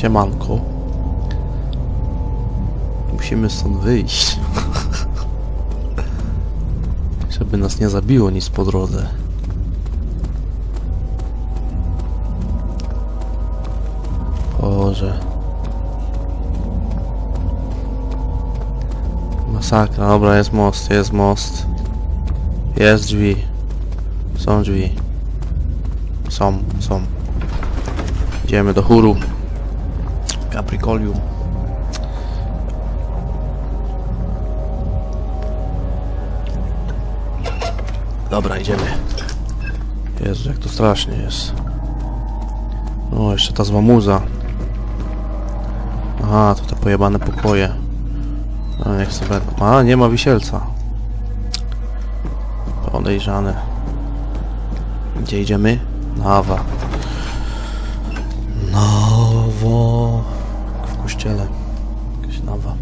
Siemanko. Musimy stąd wyjść. Żeby nas nie zabiło nic po drodze. Boże. Masakra, dobra, jest most, jest most. Jest drzwi. Są drzwi. Są, są. Idziemy do chóru. Capricolium. Dobra, idziemy. Jezu, jak to strasznie jest. O, jeszcze ta zła muza. Aha, to te pojebane pokoje. No, niech sobie. A, nie ma wisielca. Podejrzane. Gdzie idziemy? Nawa. Nowo. W kościele. Jakaś nawa.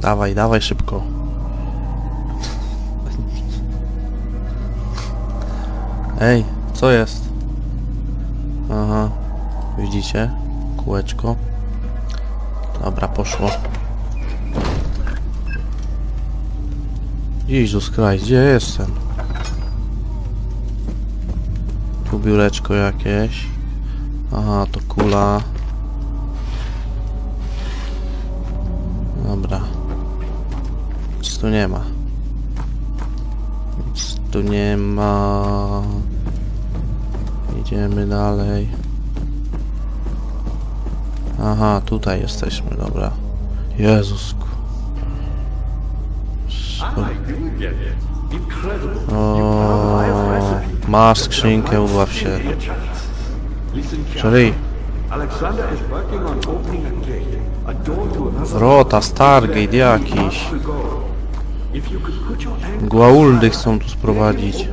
Dawaj, dawaj szybko. Ej, co jest? Aha, widzicie? Kółeczko. Dobra, poszło. Jezus Christ, gdzie jestem? Tu biureczko jakieś. Aha, to kula. Dobra. Nic tu nie ma. Nic tu nie ma. Idziemy dalej. Aha, tutaj jesteśmy, dobra. Incredible. O, Masz skrzynkę, uław się. Jerry. Wrota, Stargate jakiś. Głauldy chcą tu sprowadzić.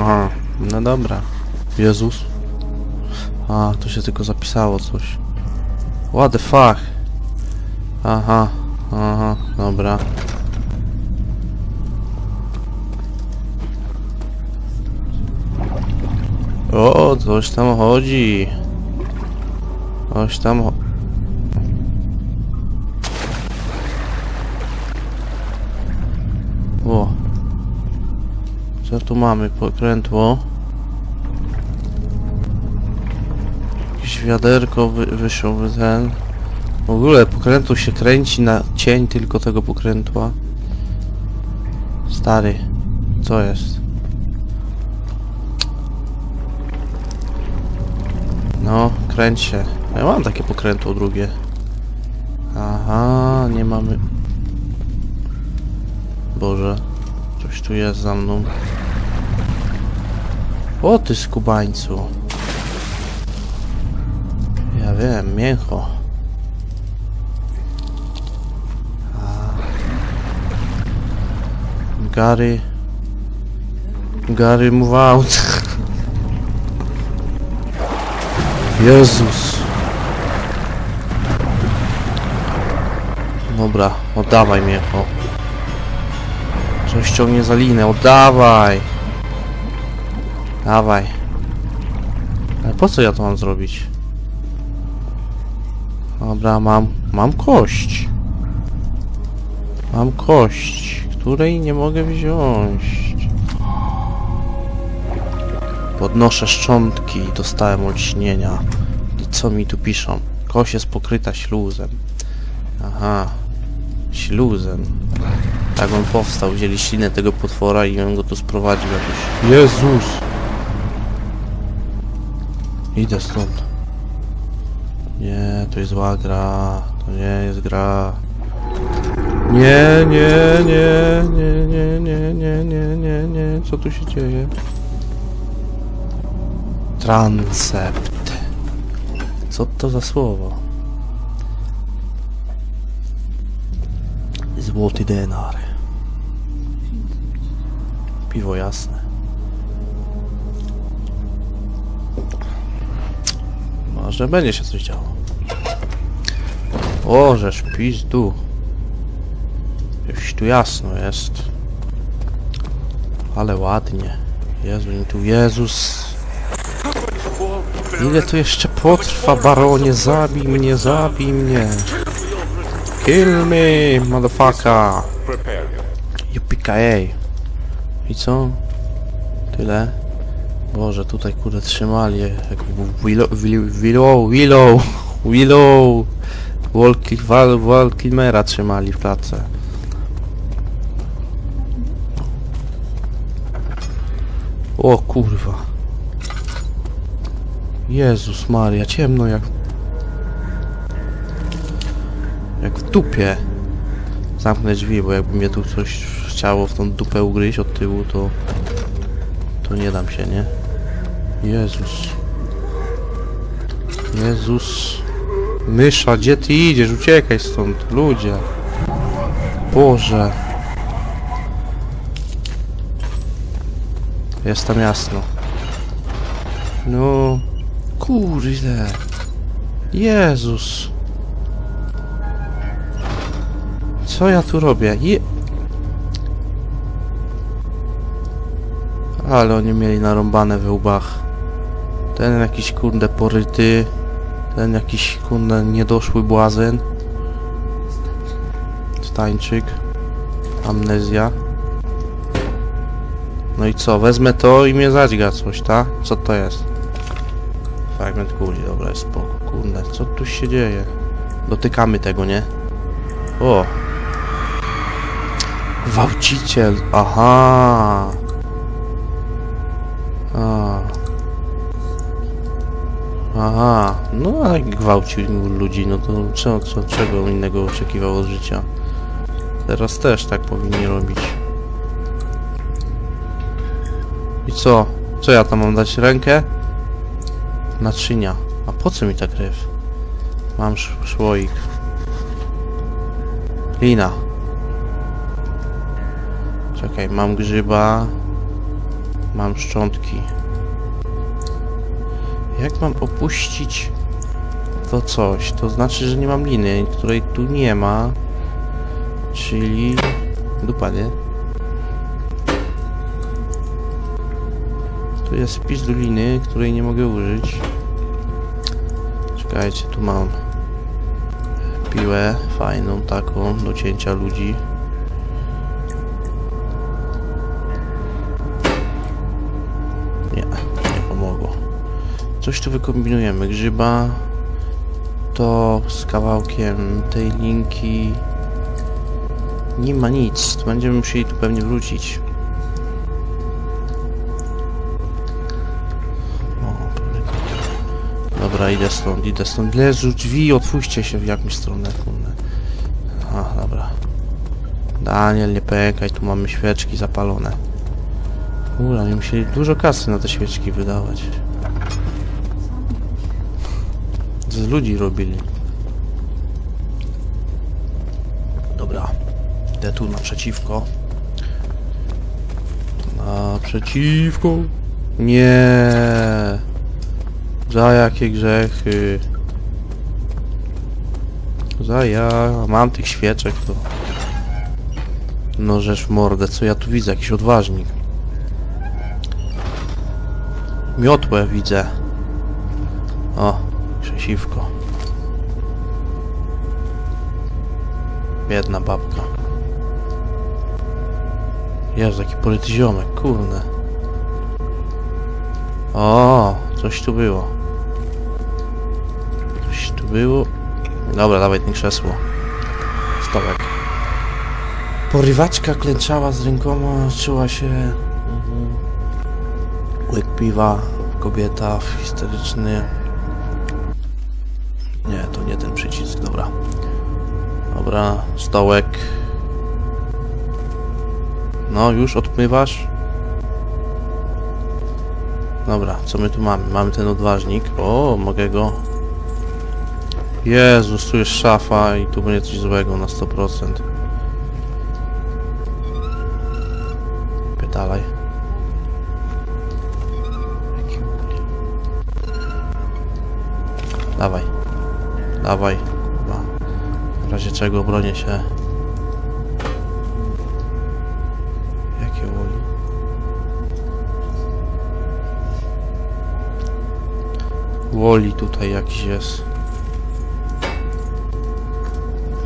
Aha, no dobra. Jezus. A, tu się tylko zapisało coś. What the fuck? Aha, aha, dobra. O, coś tam chodzi. Coś tam... cho- O. Co tu mamy? Pokrętło. Jakieś wiaderko wy, wyszło ten. W ogóle pokrętło się kręci na cień tylko tego pokrętła. Stary, co jest? No, kręć się. Ja mam takie pokrętło drugie. Aha, nie mamy... Boże, coś tu jest za mną. O ty skubańcu. Ja wiem, mięcho. Gary. Gary, move out. Jezus. Dobra, oddawaj mięcho. Coś ciągnie za linę, oddawaj. Dawaj. Ale po co ja to mam zrobić? Dobra, mam... Mam kość. Mam kość, której nie mogę wziąć. Podnoszę szczątki, dostałem olśnienia. I co mi tu piszą? Kość jest pokryta śluzem. Aha. Śluzem. Tak on powstał, wzięli ślinę tego potwora i on go tu sprowadził jakoś. Jezus! Idę stąd. Nie, to jest zła gra. To nie jest gra. Nie, nie, nie, nie, nie, nie, nie, nie, nie, nie. Co tu się dzieje? Transept. Co to za słowo? Złoty denar. Piwo jasne. Może będzie się coś działo. O, żeż pizdu. Już tu jasno jest. Ale ładnie. Jezu, tu Jezus. Ile to jeszcze potrwa, baronie? Zabij mnie, zabij mnie. Kill me, motherfucker. Yippee I co? Tyle? Boże, tutaj kurde trzymali jak Willow, Willow, Willow, Willow, Wall Kilmera trzymali w klatce. O kurwa. Jezus Maria, ciemno jak... Jak w dupie. Zamknę drzwi, bo jakby mnie tu coś chciało w tą dupę ugryźć od tyłu, to... To nie dam się, nie? Jezus. Jezus. Mysza, gdzie ty idziesz? Uciekaj stąd, ludzie. Boże. Jest tam jasno. No. Kurde. Jezus. Co ja tu robię? Je... Ale oni mieli narąbane we łbach. Ten jakiś kurde poryty. Ten jakiś kurde niedoszły błazen. Stańczyk. Amnezja. No i co? Wezmę to i mnie zadźga coś, ta? Co to jest? Fragment kuli, dobra, spoko. Kurde, co tu się dzieje? Dotykamy tego, nie? O! Gwałciciel, aha! A. Aha, no a gwałcił ludzi, no to co, co, czego innego oczekiwał od życia? Teraz też tak powinni robić. I co? Co ja tam mam dać rękę? Naczynia. A po co mi ta krew? Mam sz szłoik. Lina. Czekaj, mam grzyba. Mam szczątki. Jak mam opuścić to coś? To znaczy, że nie mam liny, której tu nie ma. Czyli... Dupa, nie? Tu jest wpis do liny, której nie mogę użyć. Czekajcie, tu mam piłę fajną taką do cięcia ludzi. Nie, nie pomogło. Coś tu wykombinujemy. Grzyba to z kawałkiem tej linki nie ma nic. Będziemy musieli tu pewnie wrócić. Dobra, idę stąd, idę stąd. Lezu, drzwi, otwórzcie się w jakąś stronę, kurde. A, dobra. Daniel, nie pękaj, tu mamy świeczki zapalone. Kurde, oni musieli dużo kasy na te świeczki wydawać. Z ludzi robili. Dobra. Idę tu naprzeciwko. Naprzeciwko. Nie. Za jakie grzechy. Za ja. Mam tych świeczek to. No rzecz w mordę, co ja tu widzę? Jakiś odważnik. Miotłę widzę. O, krzesiwko. Biedna babka. Jezu, jaki poryty ziomek, kurde. O, coś tu było. Tu było. Dobra, dawaj ten krzesło. Stołek. Porywaczka klęczała z rękoma, czuła się... Mhm. Łyk piwa, kobieta, histeryczny. Nie, to nie ten przycisk, dobra. Dobra, stołek. No, już odpływasz? Dobra, co my tu mamy? Mamy ten odważnik. O, mogę go... Jezus, tu jest szafa i tu będzie coś złego na 100%. Pytalaj. Dawaj. Dawaj. Chyba. W razie czego bronię się. Jakie uli. Woli tutaj jakiś jest.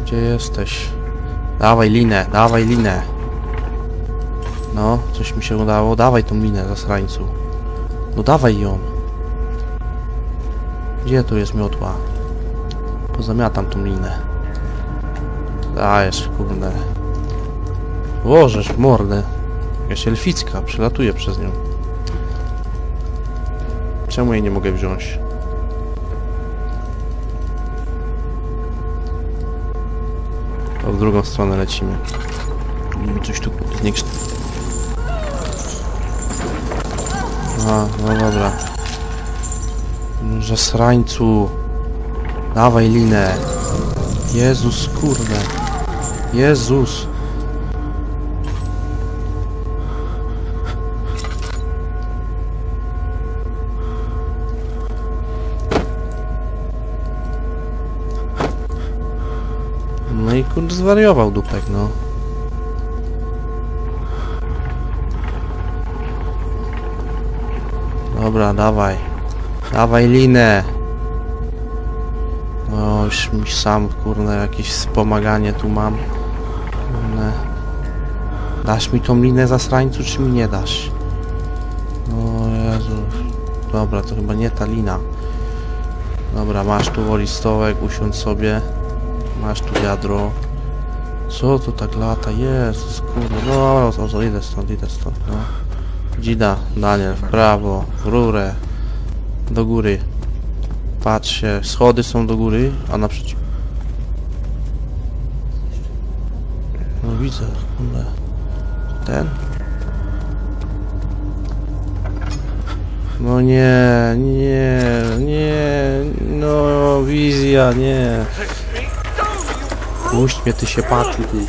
Gdzie jesteś? Dawaj linę, dawaj linę. No, coś mi się udało. Dawaj tą linę, zasrańcu. No dawaj ją. Gdzie tu jest miotła? Pozamiatam tą linę. Dajesz, kurde. Łożesz w mordę. Jakaś elficka, przelatuję przez nią. Czemu jej nie mogę wziąć? To w drugą stronę lecimy. Mi coś tu zniszczy. A, no dobra. Zasrańcu. Dawaj linę. Jezus, kurde. Jezus. No i kurde zwariował dupek, no. Dobra, dawaj. Dawaj linę. No już mi sam, kurde, jakieś wspomaganie tu mam. Kurde. Dasz mi tą linę zasrańcu, czy mi nie dasz? O Jezu. Dobra, to chyba nie ta lina. Dobra, masz tu woli stołek, usiądź sobie. Masz tu wiadro. Co to tak lata? Jezus, kurde. No, to, to idę stąd, idę stąd, no. Dzida, Daniel, w prawo, w rurę, do góry. Patrz się, schody są do góry, a naprzeciw... No widzę, kurde. Ten? No nie, nie, nie, no wizja, nie. Puść mnie, ty się patrzy, ty.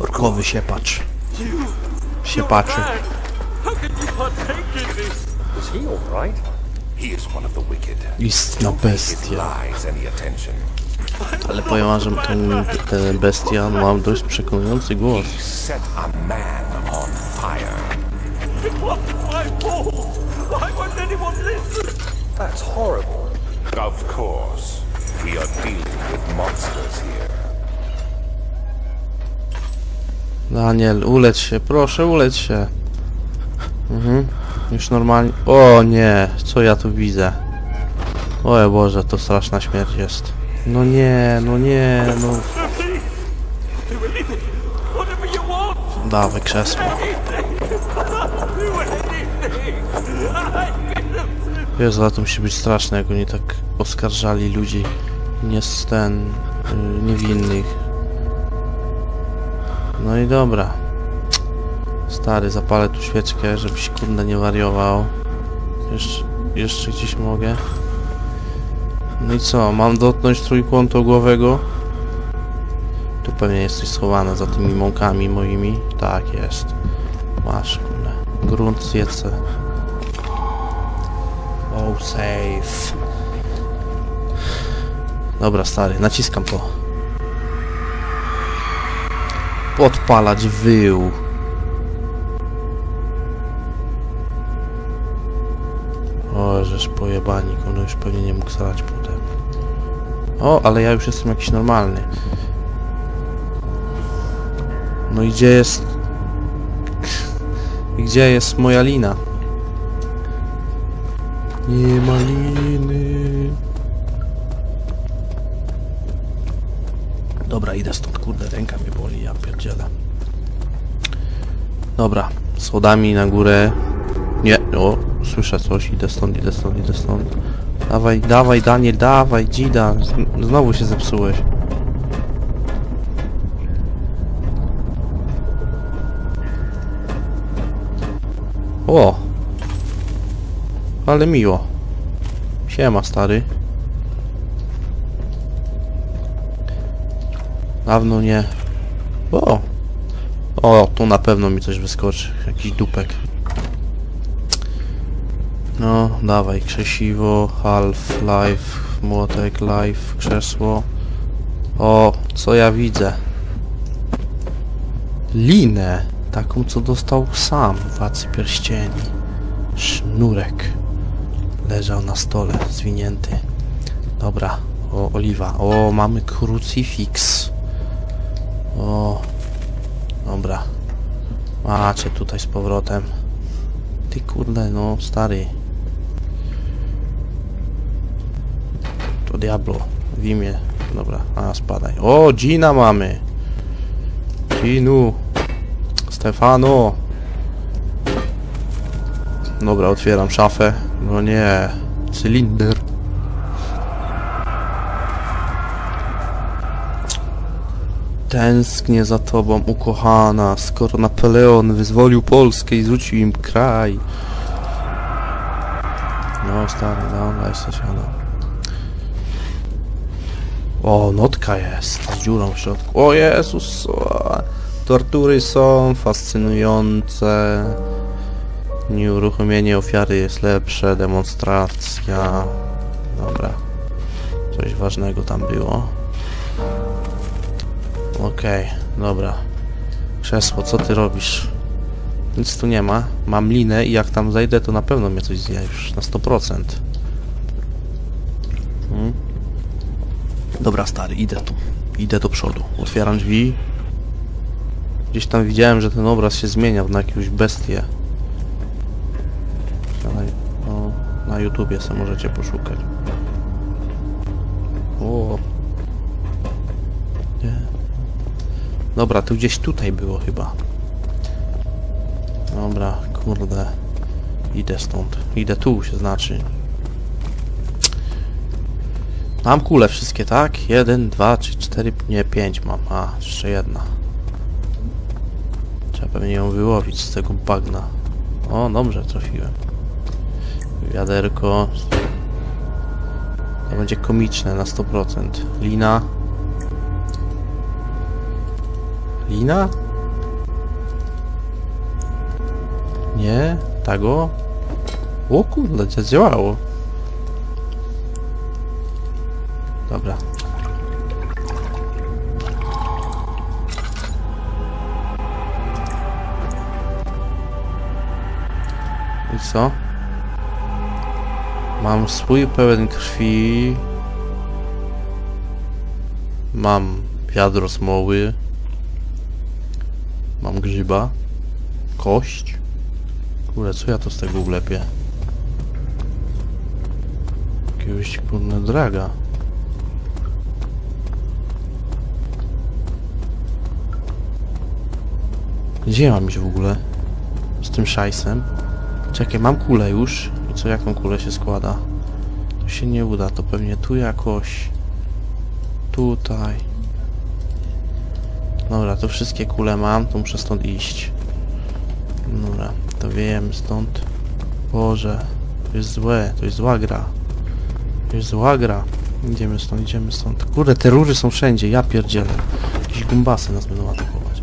Orkowy się patrz. Się patrzy. Istna bestia. Ale powiem wam, że ten, ten bestia ma dość przekonujący głos. That's horrible. Of course, we are dealing with monsters here. Daniel, uleć się, proszę, uleć się. Mhm, już normalnie. O nie, co ja tu widzę? O Boże, to straszna śmierć jest. No nie, no nie, no. Dawaj krzesło. Jezu, ale to musi być straszne, jak oni tak oskarżali ludzi nie ten, y, niewinnych. No i dobra. Stary, zapalę tu świeczkę, żebyś kurde nie wariował. Jeszcze, jeszcze gdzieś mogę. No i co, mam dotknąć trójkątu głowego? Tu pewnie jesteś schowana za tymi mąkami moimi. Tak jest. Masz, kurde. Grunt zjedz. Oh, safe. Dobra, stary, naciskam to. Podpalać wył. O, żeż pojebani, ono już pewnie nie mógł starać potem. O, ale ja już jestem jakiś normalny. No i gdzie jest... Gdzie jest moja lina? Nie ma liny. Dobra, idę stąd, kurde, ręka mnie boli, ja pierdzielę. Dobra, schodami na górę. Nie, o, słyszę coś, idę stąd, idę stąd, idę stąd. Dawaj, dawaj, Daniel, dawaj, Dzida, znowu się zepsułeś. O! Ale miło. Siema, stary. Dawno nie... O! O, tu na pewno mi coś wyskoczy. Jakiś dupek. No, dawaj, krzesiwo, half-life, młotek, life, krzesło. O, co ja widzę? Linę, taką co dostał sam w Władcy Pierścieni. Sznurek. Leżał na stole, zwinięty. Dobra, o, oliwa. O, mamy krucyfiks. O, dobra. Macie tutaj z powrotem. Ty kurde, no stary. To Diablo w imię. Dobra, a spadaj. O, Gina mamy. Ginu. Stefano. Dobra, otwieram szafę. No nie. Cylinder. Tęsknię za tobą, ukochana, skoro Napoleon wyzwolił Polskę i zwrócił im kraj. No stary, no, daj se siano. O, notka jest, z dziurą w środku. O Jezus, o, tortury są fascynujące. Nieuruchomienie ofiary jest lepsze, demonstracja. Dobra. Coś ważnego tam było. Okej, dobra. Krzesło, co ty robisz? Nic tu nie ma. Mam linę i jak tam zejdę, to na pewno mnie coś zje już na 100%. Hmm? Dobra, stary, idę tu. Idę do przodu. Otwieram drzwi. Gdzieś tam widziałem, że ten obraz się zmienia na jakąś bestię. Na, na YouTubie sobie możecie poszukać. O. Dobra, to gdzieś tutaj było chyba. Dobra, kurde. Idę stąd. Idę tu się znaczy. Mam kule wszystkie, tak? Jeden, dwa, trzy, cztery, nie, pięć mam. A, jeszcze jedna. Trzeba pewnie ją wyłowić z tego bagna. O, dobrze, trafiłem. Wiaderko. To będzie komiczne na 100%. Lina. Lina? Nie? Tago? O kurde, działało. Dobra. I co? Mam swój pełen krwi. Mam wiadro smoły. Mam grzyba. Kość. Kurde, co ja to z tego ulepię? Jakiegoś kurde draga. Gdzie mam iść w ogóle? Z tym szajsem? Czekaj, mam kulę już. I co, jaką kulę się składa? To się nie uda, to pewnie tu jakoś. Tutaj. Dobra, to wszystkie kule mam, to muszę stąd iść. Dobra, to wiejemy stąd. Boże, to jest złe, to jest zła gra. To jest zła gra. Idziemy stąd, idziemy stąd. Kurde, te rury są wszędzie, ja pierdzielę. Jakieś gumbasy nas będą atakować.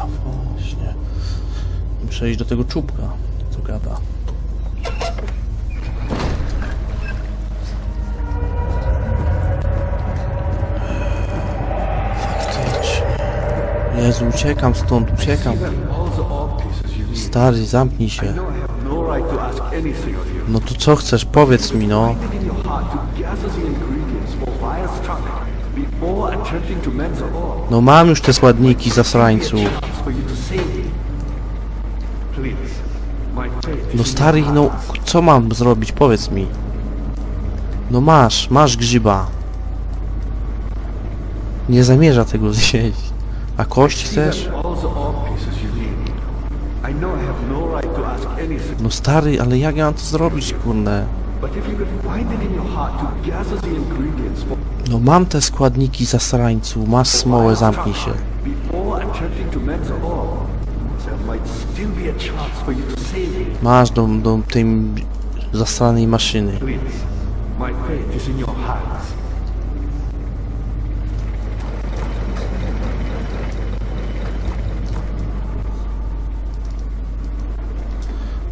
A właśnie. Muszę iść do tego czubka, Jezu, uciekam stąd, uciekam. Stary, zamknij się. No to co chcesz? Powiedz mi, no. No mam już te składniki, zasrańcu. No stary, no co mam zrobić? Powiedz mi. No masz, masz grzyba. Nie zamierza tego zjeść. A kość chcesz? No stary, ale jak ja mam to zrobić, kurde? No mam te składniki, zasrańcu. Masz smołę, zamknij się. Masz do, do tej zasranej maszyny. My is in your hands.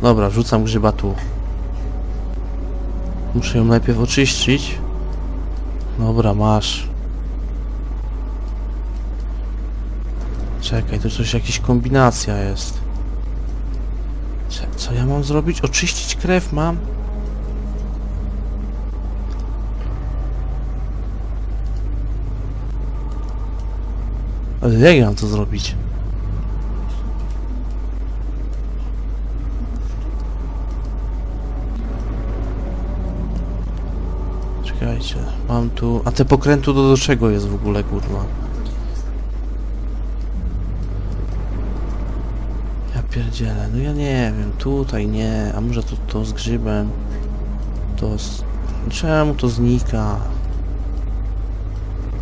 Dobra, wrzucam grzyba tu. Muszę ją najpierw oczyścić. Dobra, masz. Czekaj, to coś jakaś kombinacja jest. Co ja mam zrobić? Oczyścić krew mam? Ale jak ja mam to zrobić? Czekajcie, mam tu... A te pokrętu to do czego jest w ogóle, kurwa? Ja pierdzielę, no ja nie wiem, tutaj nie, a może to, to z grzybem? To z... Czemu to znika?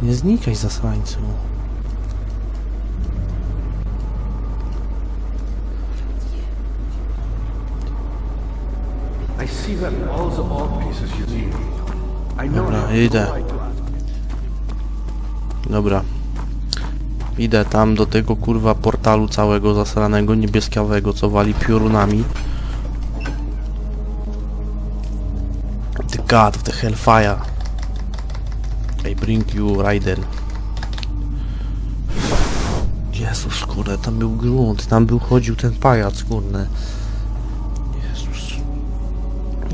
Nie znikaj, zasrańcu. I see that all the odd pieces you need. Dobra, idę. Dobra. Idę tam do tego kurwa portalu całego zasranego niebieskiawego, co wali piorunami. The God of the Hellfire. I bring you Raiden. Jezus, kurde, tam był grunt, tam był chodził ten pajac, kurde.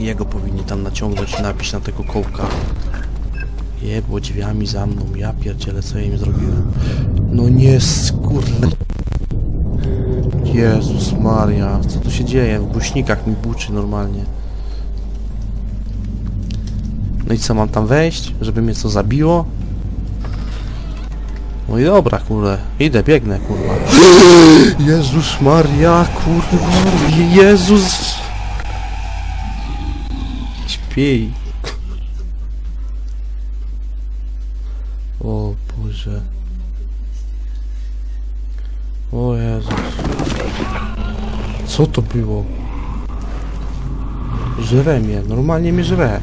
Jego powinni tam naciągnąć i napić na tego kołka. Jebło drzwiami za mną, ja pierdzielę, co ja im zrobiłem. No nie, skurde. Jezus Maria, co tu się dzieje? W głośnikach mi buczy normalnie. No i co, mam tam wejść? Żeby mnie co zabiło? No i dobra, kurde. Idę, biegnę, kurwa. Jezus Maria, kurwa. Jezus. O Boże. O Jezus. Co to było? Żre mnie, normalnie mnie żre.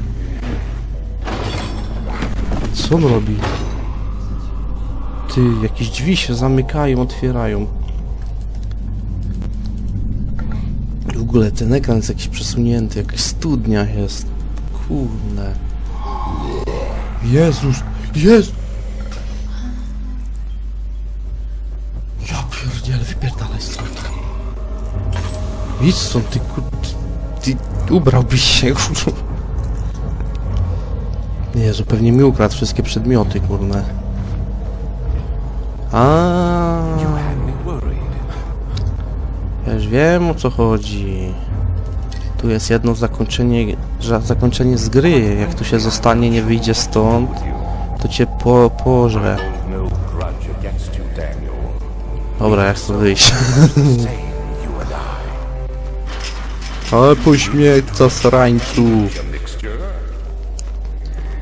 Co on robi? Ty, jakieś drzwi się zamykają, otwierają. W ogóle ten ekran jest jakiś przesunięty, jakaś studnia jest. Kurde. Jezus, Jezus! Ja pierdzielę, wypierdalaj stąd. Idź stąd, ty kur... Ty ubrałbyś się, kurwa. Jezu, pewnie mi ukradł wszystkie przedmioty, kurne. A, ja już wiem o co chodzi. Tu jest jedno zakończenie, że- zakończenie z gry. Jak tu się zostanie, nie wyjdzie stąd, to cię po, pożre. Dobra, jak chcę wyjść. Ale pośmiech, zasrańcu. A mixture?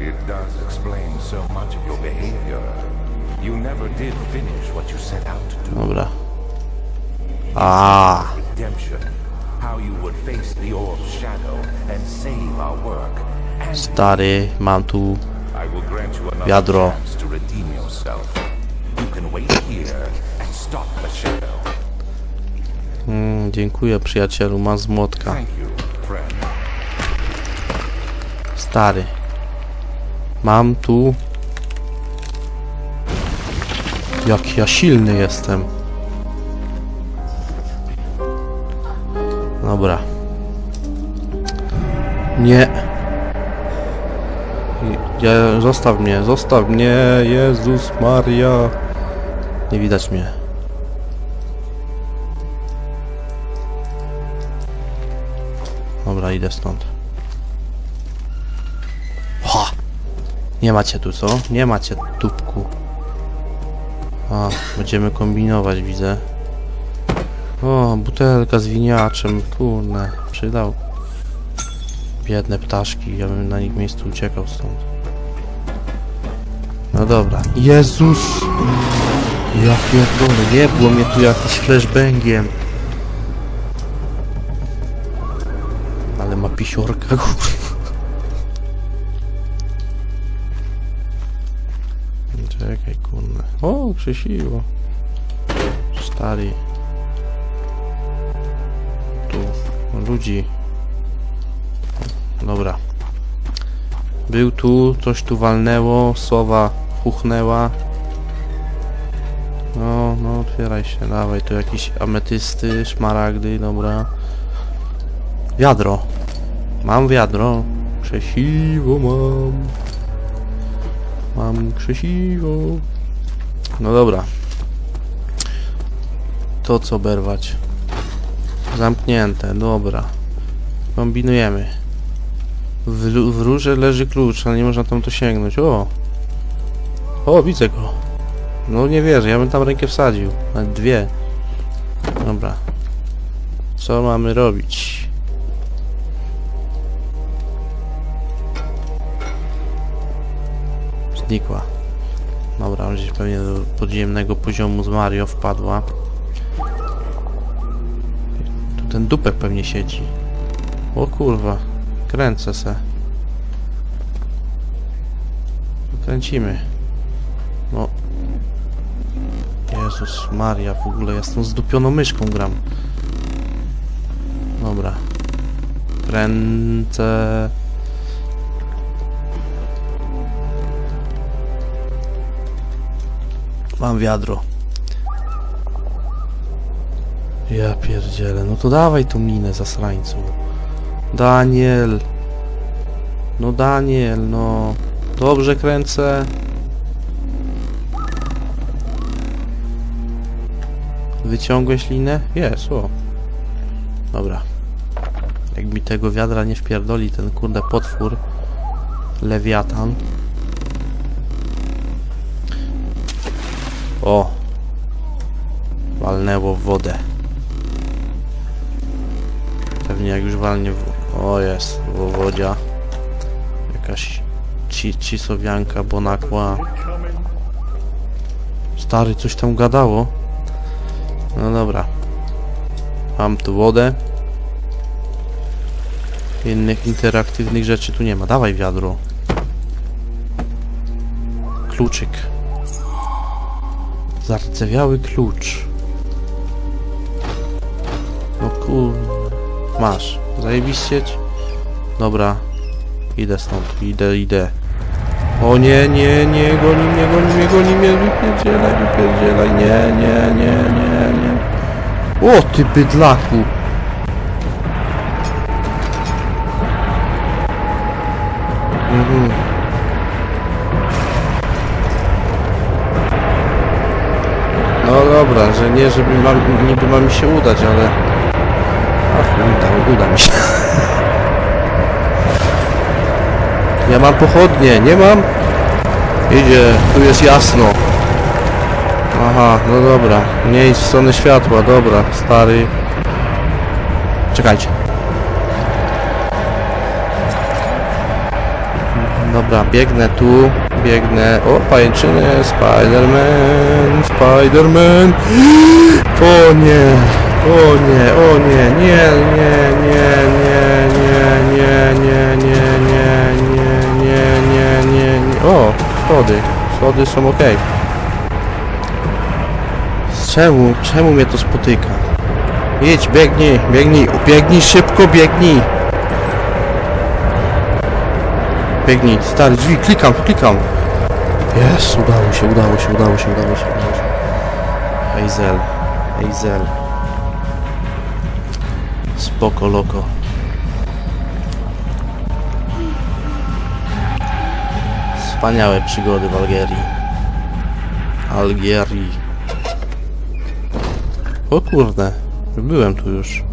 It does explain so much of your behavior. You never did finish what you set out to do. Dobra. A, stary, mam tu Wiadro. Mm, dziękuję przyjacielu, mam z młotka. Stary. Mam tu... Jak ja silny jestem. Dobra. Nie. Ja, zostaw mnie, zostaw mnie, Jezus Maria. Nie widać mnie. Dobra, idę stąd. Ha! Nie macie tu, co? Nie macie tubku. A, będziemy kombinować, widzę. O, butelka z winiaczem, kurne, przydał. Biedne ptaszki, ja bym na ich miejscu uciekał stąd. No dobra. Jezus! Ja pierdolę, nie było mnie tu jakiś flashbangiem. Ale ma pisiorka, kurwa. Czekaj, kurna. O, krzesiło. Stary. Tu, ludzi. Dobra. Był tu, coś tu walnęło, sowa huchnęła. No, no, otwieraj się, dawaj, tu jakieś ametysty, szmaragdy, dobra. Wiadro. Mam wiadro. Krzesiwo mam. Mam krzesiwo. No dobra. To co berwać? Zamknięte, dobra. Kombinujemy. W, w rurze leży klucz, ale nie można tam to sięgnąć. O! O, widzę go. No nie wierzę, ja bym tam rękę wsadził. Nawet dwie. Dobra. Co mamy robić? Znikła. Dobra, gdzieś pewnie do podziemnego poziomu z Mario wpadła. Tu ten dupek pewnie siedzi. O kurwa. Kręcę se. Kręcimy. No. Jezus Maria, w ogóle ja z tą zdupioną myszką gram. Dobra. Kręcę. Mam wiadro. Ja pierdzielę, no to dawaj tą minę zasrańcu. Daniel. No Daniel, no. Dobrze kręcę. Wyciągłeś linę? Jest, o. Dobra. Jak mi tego wiadra nie wpierdoli ten kurde potwór. Lewiatan. O. Walnęło w wodę. Pewnie jak już walnie w... O jest, wowodzia. Jakaś ci, cisowianka, bonakła. Stary, coś tam gadało. No dobra. Mam tu wodę. Innych interaktywnych rzeczy tu nie ma. Dawaj wiadro. Kluczyk. Zardzewiały klucz. No kur... Masz. Zajebiście ci? Dobra. Idę stąd. Idę, idę. O nie, nie, nie, goni mnie, goni mnie, goni mnie, wypierdzielaj, wypierdzielaj, nie, nie, nie, nie, nie. O, ty bydlaku! Mhm. No dobra, że nie, żeby mam, niby ma mi się udać, ale... Ach, uda, mi się. Ja mam pochodnie, nie mam? Idzie, tu jest jasno. Aha, no dobra. Nie idź w stronę światła, dobra, stary. Czekajcie. Dobra, biegnę tu, biegnę. O, pajęczyny, Spiderman, Spiderman. O nie, o nie, o nie, nie, nie, nie, nie, nie, nie, nie, nie, nie, nie, nie, nie, nie. O, schody, schody są ok. Czemu, czemu mnie to spotyka? Jedź, biegnij, biegnij, biegnij szybko, biegnij. Biegnij, stary, drzwi, klikam, klikam. Jest, udało się, udało się, udało się, udało się, udało się. Hazel, Hazel. Spoko, loko. Wspaniałe przygody w Algierii. Algierii. O kurde, byłem tu już.